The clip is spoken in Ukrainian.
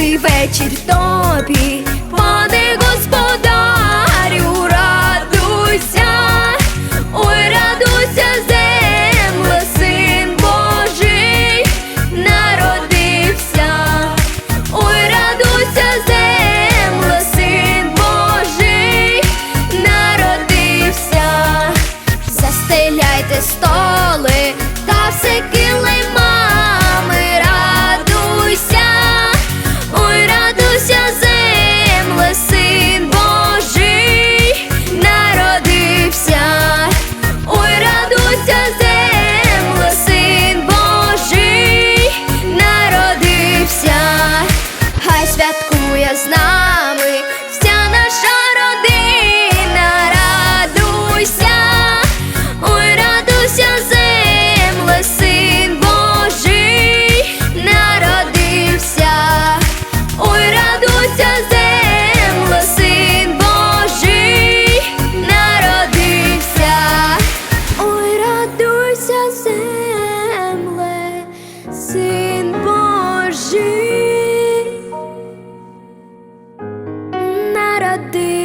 Добрий вечір тобі. ti.